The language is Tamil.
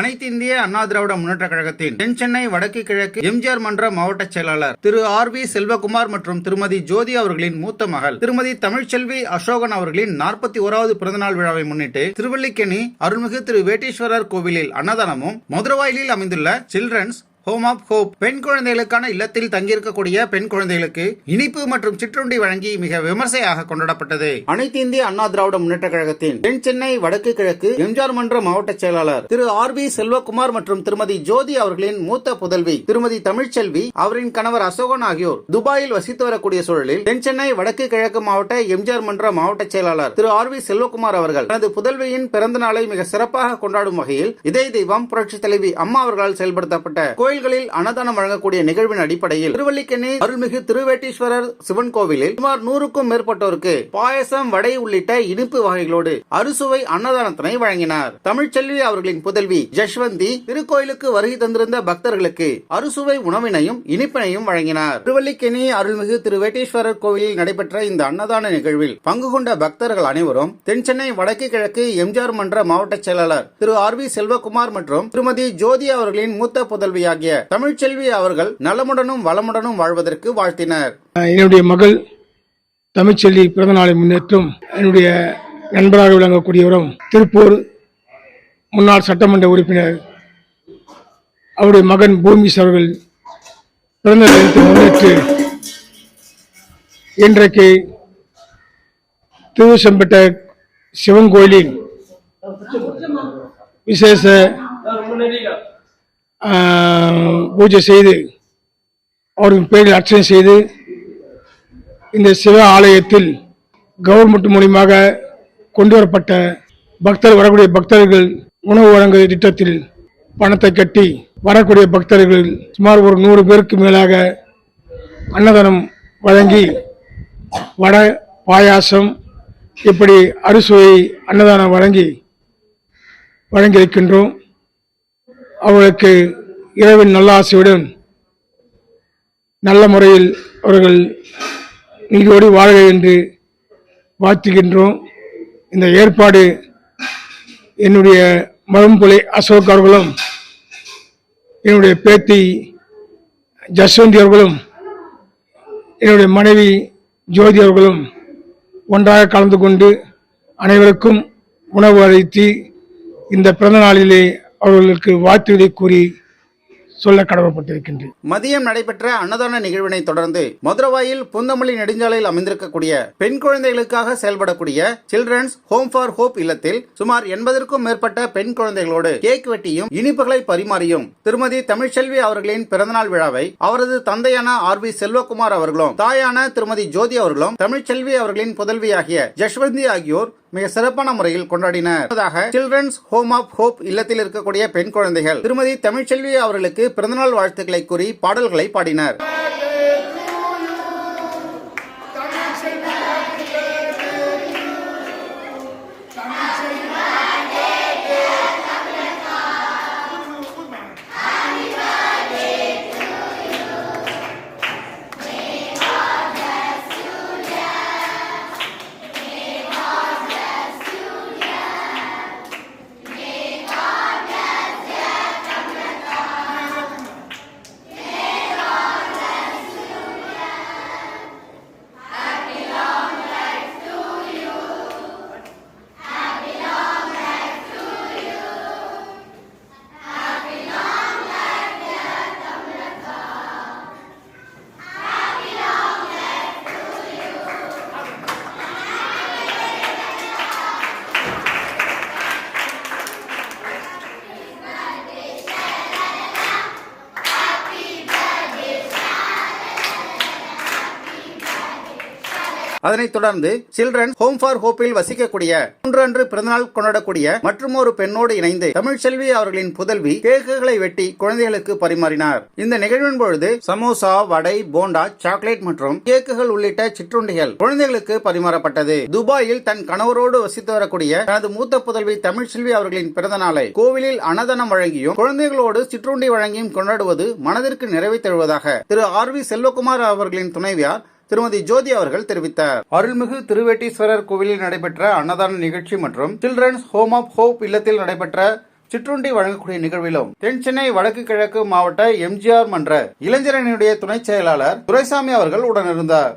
அனைத்து இந்திய அண்ணா திராவிட முன்னேற்ற கழகத்தின் தென் சென்னை வடக்கு கிழக்கு எம்ஜிஆர் மன்ற மாவட்ட செயலாளர் திரு ஆர் வி செல்வகுமார் மற்றும் திருமதி ஜோதி அவர்களின் மூத்த மகள் திருமதி தமிழ்ச்செல்வி அசோகன் அவர்களின் நாற்பத்தி ஓராவது பிறந்தநாள் விழாவை முன்னிட்டு திருவல்லிக்கேணி அருள்மிகு திரு வேட்டீஸ்வரர் கோவிலில் அன்னதானமும் மதுரவாயிலில் அமைந்துள்ள சில்ட்ரன்ஸ் ஹோம் ஆஃப் ஹோப் பெண் குழந்தைகளுக்கான இல்லத்தில் தங்கியிருக்கக்கூடிய பெண் குழந்தைகளுக்கு இனிப்பு மற்றும் சிற்றுண்டி வழங்கி மிக விமர்சையாக கொண்டாடப்பட்டது. அனைத்து இந்திய அண்ணா திராவிட முன்னேற்ற கழகத்தின் தென் சென்னை வடக்கு கிழக்கு எம்ஜிஆர் மன்ற மாவட்ட செயலாளர் திரு ஆர் பி செல்வகுமார் மற்றும் திருமதி ஜோதி அவர்களின் மூத்த புதல்வி திருமதி தமிழ்ச்செல்வி அவரின் கணவர் அசோகன் ஆகியோர் துபாயில் வசித்து வரக்கூடிய சூழலில் தென் சென்னை வடக்கு கிழக்கு மாவட்ட எம்ஜிஆர் மன்ற மாவட்ட செயலாளர் திரு ஆர் வி செல்வகுமார் அவர்கள் தனது புதல்வியின் பிறந்த நாளை மிக சிறப்பாக கொண்டாடும் வகையில் இதய தெய்வம் புரட்சி தலைவி அம்மா அவர்களால் செயல்படுத்தப்பட்ட கோயில்களில் அன்னதானம் வழங்கக்கூடிய நிகழ்வின் அடிப்படையில் திருவல்லிக்கேணி அருள்மிகு திருவேட்டீஸ்வரர் சிவன் கோவிலில் சுமார் நூறுக்கும் மேற்பட்டோருக்கு பாயசம் வடை உள்ளிட்ட இனிப்பு வகைகளோடு அறுசுவை அன்னதானத்தினை வழங்கினார். தமிழ்ச்செல்வி அவர்களின் புதல்வி ஜஷ்வந்தி திருக்கோயிலுக்கு வருகை தந்திருந்த பக்தர்களுக்கு அறுசுவை உணவினையும் இனிப்பினையும் வழங்கினார். திருவல்லிக்கேணி அருள்மிகு திருவேட்டீஸ்வரர் கோவிலில் நடைபெற்ற இந்த அன்னதான நிகழ்வில் பங்கு கொண்ட பக்தர்கள் அனைவரும் தென் சென்னை வடக்கு கிழக்கு எம்ஜிஆர் மன்ற மாவட்ட செயலாளர் திரு ஆர் வி செல்வகுமார் மற்றும் திருமதி ஜோதி அவர்களின் மூத்த புதல்வியாகிய தமிழ்ச்செல்வி அவர்கள் நலமுடனும் வளமுடனும் வாழ்வதற்கு வாழ்த்தினர். என்னுடைய மகள் தமிழ்ச்செல்வி பிறந்த நாளை முன்னேற்றும் என்னுடைய நண்பராக விளங்கக்கூடியவரும் திருப்பூர் முன்னாள் சட்டமன்ற உறுப்பினர் அவருடைய மகன் பூமிஸ் அவர்கள் பிறந்த தினத்தை முன்னேற்று இன்றைக்கு திருவசம்பட்ட சிவன் கோயிலின் விசேஷ பூஜை செய்து அவரின் பேரில் அர்ச்சனை செய்து இந்த சிவ ஆலயத்தில் கவர்மெண்ட் மூலியமாக கொண்டு வரப்பட்ட பக்தர் வரக்கூடிய பக்தர்கள் உணவு வழங்குகிற திட்டத்தில் பணத்தை கட்டி வரக்கூடிய பக்தர்கள் சுமார் ஒரு நூறு பேருக்கு மேலாக அன்னதானம் வழங்கி வடை பாயாசம் இப்படி அறுசுவை அன்னதானம் வழங்கி வழங்கியிருக்கின்றோம். அவர்களுக்கு இறைவன் நல்ல ஆசையுடன் நல்ல முறையில் அவர்கள் நீரோடி வாழ்க என்று வாழ்த்துகின்றோம். இந்த ஏற்பாடு என்னுடைய மரும்புலை அசோக் அவர்களும் என்னுடைய பேத்தி ஜஸ்வந்தி அவர்களும் என்னுடைய மனைவி ஜோதி அவர்களும் ஒன்றாக கலந்து கொண்டு அனைவருக்கும் உணவு அளித்து இந்த பிறந்த நாளிலே அவர்களுக்கு வாழ்த்துவதை கூறி சொல்ல கடமைப்பட்டிருக்கின்றேன். மதியம் நடைபெற்ற அன்னதான நிகழ்வினை தொடர்ந்து மதுரவாயில் புந்தமல்லி நெடுஞ்சாலையில் அமைந்திருக்கக்கூடிய பெண் குழந்தைகளுக்காக செயல்படக்கூடிய சில்ட்ரன்ஸ் ஹோம் ஃபார் ஹோப் இல்லத்தில் சுமார் எண்பதற்கும் மேற்பட்ட பெண் குழந்தைகளோடு கேக் வெட்டியும் இனிப்புகளை பரிமாறியும் திருமதி தமிழ்ச்செல்வி அவர்களின் பிறந்தநாள் விழாவை அவரது தந்தையான ஆர் வி செல்வகுமார் அவர்களும் தாயான திருமதி ஜோதி அவர்களும் தமிழ்ச்செல்வி அவர்களின் புதல்வியாகிய ஜஷ்வந்தி ஆகியோர் மிக சிறப்பான முறையில் கொண்டாடினர். முன்னதாக சில்ட்ரன்ஸ் ஹோம் ஆஃப் ஹோப் இல்லத்தில் இருக்கக்கூடிய பெண் குழந்தைகள் திருமதி தமிழ்ச்செல்வி அவர்களுக்கு பிறந்தநாள் வாழ்த்துக்களை கூறி பாடல்களை பாடினர். அதனைத் தொடர்ந்து சில்ட்ரன் ஹோம் ஃபார் ஹோப்பில் வசிக்கக்கூடிய மூன்று அன்று பிறந்தநாள் கொண்டாடக்கூடிய மற்றும் ஒரு பெண்ணோடு இணைந்து தமிழ்ச்செல்வி அவர்களின் புதல்வி கேக்குகளை வெட்டி குழந்தைகளுக்கு பரிமாறினார். இந்த நிகழ்வின் பொழுது சமோசா வடை போண்டா சாக்லேட் மற்றும் கேக்குகள் உள்ளிட்ட சிற்றுண்டிகள் குழந்தைகளுக்கு பரிமாறப்பட்டது. துபாயில் தன் கணவரோடு வசித்து வரக்கூடிய தனது மூத்த புதல்வி தமிழ்ச்செல்வி அவர்களின் பிறந்தநாளை கோவிலில் அன்னதானம் வழங்கியும் குழந்தைகளோடு சிற்றுண்டி வழங்கியும் கொண்டாடுவது மனதிற்கு நிறைவை தருவதாக திரு ஆர் வி செல்வகுமார் அவர்களின் துணைவியார் திருமதி ஜோதி அவர்கள் தெரிவித்தார். அருள்மிகு திருவேட்டீஸ்வரர் கோவிலில் நடைபெற்ற அன்னதான நிகழ்ச்சி மற்றும் சில்ட்ரன்ஸ் ஹோம் ஆஃப் ஹோப் இல்லத்தில் நடைபெற்ற சிற்றுண்டி வழங்கக்கூடிய நிகழ்விலும் தென் சென்னை வடக்கு கிழக்கு மாவட்ட எம்ஜிஆர் மன்ற இளைஞரணியுடைய துணை செயலாளர் துரைசாமி அவர்கள் உடனிருந்தார்.